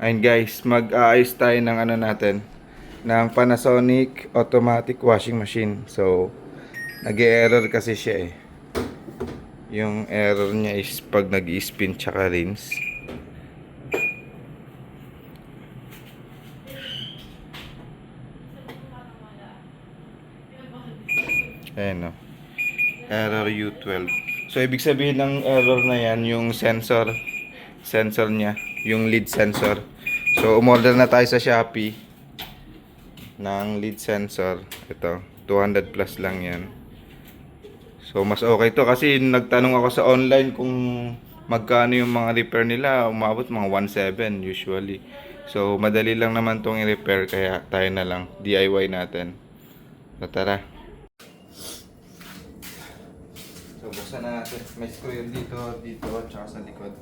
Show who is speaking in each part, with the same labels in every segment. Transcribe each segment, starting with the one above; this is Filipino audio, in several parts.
Speaker 1: Ayun guys, mag-aayos tayo ng ano natin, ng Panasonic automatic washing machine. So, nag-error kasi siya eh. Yung error niya is pag nag-spin tsaka rinse. Ayan o. Error U12. So, ibig sabihin ng error na yan, yung sensor, sensor niya, yung lead sensor. So, umorder na tayo sa Shopee ng lead sensor. Ito, 200 plus lang yan. So, mas okay to kasi nagtanong ako sa online kung magkano yung mga repair nila. Umabot mga 1.7 usually. So, madali lang naman tong i-repair kaya tayo na lang. DIY natin. So, tara. So, buksan na natin. May screw yun dito, dito, tsaka sa likod.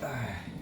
Speaker 1: Ay.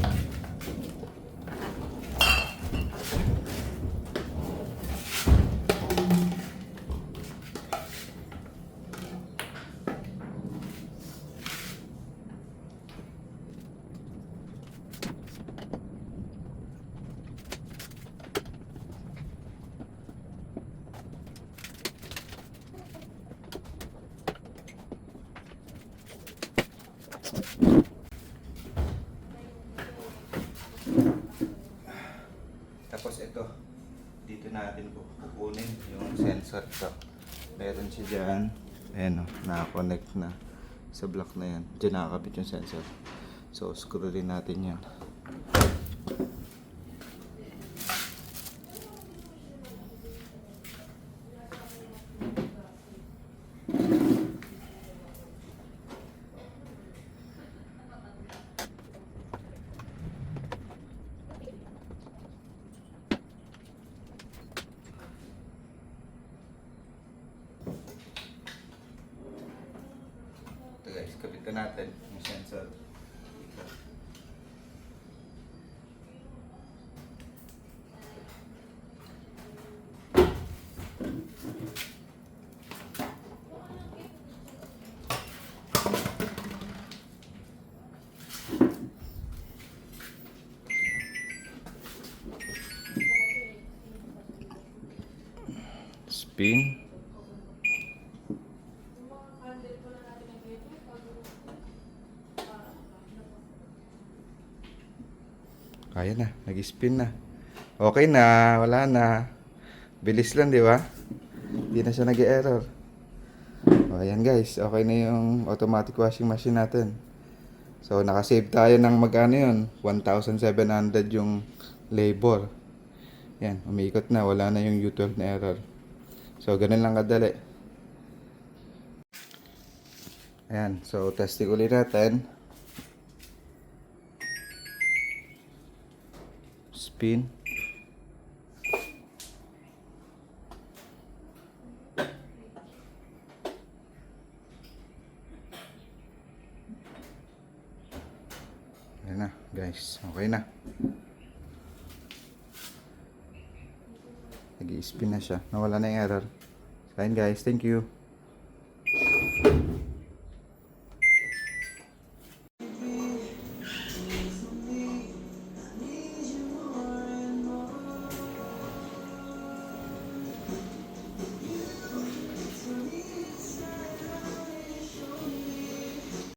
Speaker 1: po kukunin yung sensor to. Meron siya dyan. Ayan o, nakakonect na sa block na yan. Diyan nakakabit yung sensor. So, screw rin natin yan. Ito kapitan natin yung sensor. Ito. Spin. Kaya na, nag-spin na. Okay na, wala na. Bilis lang, di ba? Hindi na siya nag-error. O, ayan guys, okay na yung automatic washing machine natin. So, nakasave tayo ng magkano yun? 1,700 yung labor. Yan, umiikot na, wala na yung U12 na error. So, ganun lang kadali. Ayan, so testing ulit natin. Spin. Ayan na, guys. Okay na. Nag-i-spin na siya. Nawala na yung error. Ayun guys. Thank you.